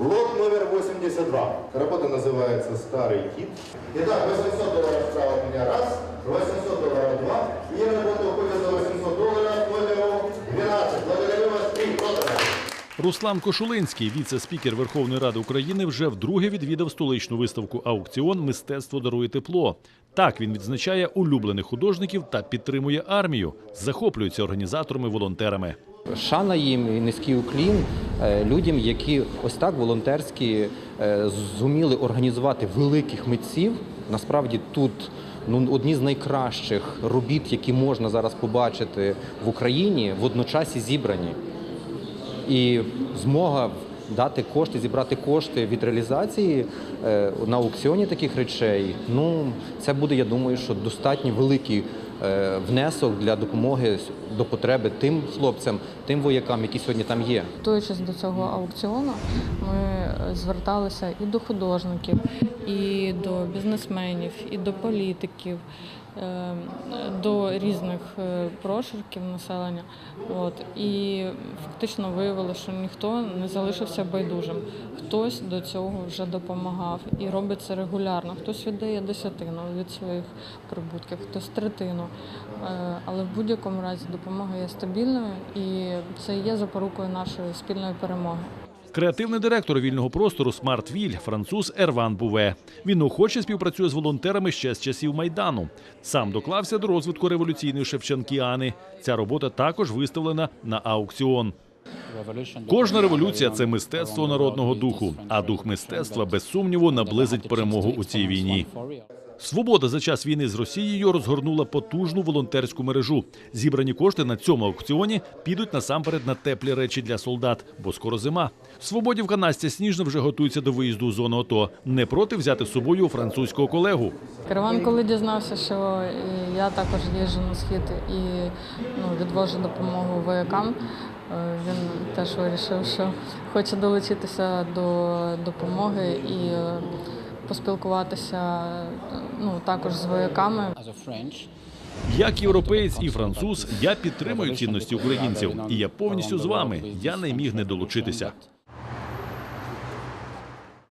Лот номер 82. Работа называется «Старый кит». Итак, 800 долларов справа от меня раз, 800 долларов два. И работа уходит за 800 долларов номеру 12. Благодарю вас. Три. Продано. Руслан Кошулинський, віце-спікер Верховної Ради України, вже вдруге відвідав столичну виставку аукціон Мистецтво дарує тепло. Так він відзначає улюблених художників та підтримує армію, захоплюється організаторами-волонтерами. Шана їм і низький уклін е, людям, які ось так волонтерськи е, зуміли організувати великих митців. Насправді тут ну одні з найкращих робіт, які можна зараз побачити в Україні, водночас зібрані. І змога дати кошти, зібрати кошти від реалізації е, на аукціоні таких речей. Ну це буде, я думаю, що достатньо великий внесок для допомоги до потреби тим хлопцям, тим воякам, які сьогодні там є. Готуючись до цього аукціону, ми е, зверталися і до художників, і до бізнесменів, і до політиків, е, до різних е, прошарків населення. От. І фактично виявили, що ніхто не залишився байдужим. Хтось до цього вже допомагав і робить це регулярно. Хтось віддає десятину від своїх прибутків, хтось третину. Е, Але в будь-якому разі допомога є стабільною і це є запорукою нашої спільної перемоги. Креативний директор вільного простору «Смарт-Віль» француз Ерван Буве. Він охоче співпрацює з волонтерами ще з часів майдану. Сам доклався до розвитку революційної шевченкіани. Ця робота також виставлена на аукціон. Кожна революція це мистецтво народного духу. А дух мистецтва без сумніву наблизить перемогу у цій війні. Свобода за час війни з Росією розгорнула потужну волонтерську мережу. Зібрані кошти на цьому аукціоні підуть насамперед на теплі речі для солдат, бо скоро зима. Свободівка Настя Сніжна вже готується до виїзду у зону АТО. Не проти взяти з собою французького колегу. Караван, коли дізнався, що я також їжджу на схід і ну, відвожу допомогу воякам, він теж вирішив, що хоче долучитися до допомоги і е, поспілкуватися е, ну, також з вояками. Як європеєць і француз, я підтримую цінності українців, і я повністю з вами. Я не міг не долучитися.